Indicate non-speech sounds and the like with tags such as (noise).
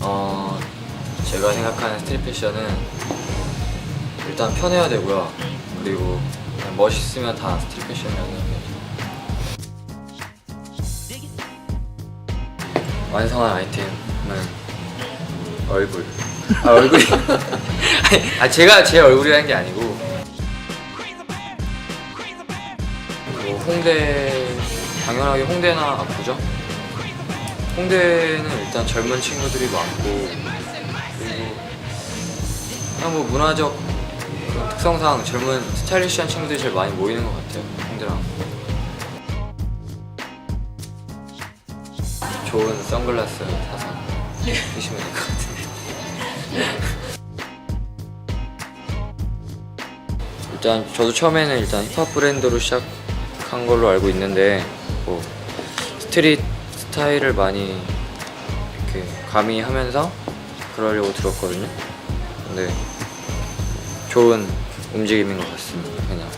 어 제가 생각하는 스트릿 패션은 일단 편해야 되고요. 그리고 그냥 멋있으면 다 스트릿 패션이라고 생각해요. 완성한 아이템은 얼굴. 아 얼굴이. (laughs) 아 제가 제 얼굴이라는 게 아니고. 뭐 홍대 당연하게 홍대나 아프죠. 홍대는 일단 젊은 친구들이 많고 그리고 그냥 뭐 문화적 특성상 젊은 스타일리시한 친구들이 제일 많이 모이는 것 같아요. 홍대랑. 좋은 선글라스 사서 끼시면 될 것 같은데. (laughs) 일단 저도 처음에는 일단 힙합 브랜드로 시작한 걸로 알고 있는데 뭐 스트릿 스타일을 많이 이렇게 가미하면서 그러려고 들었거든요. 근데 좋은 움직임인 것 같습니다. 그냥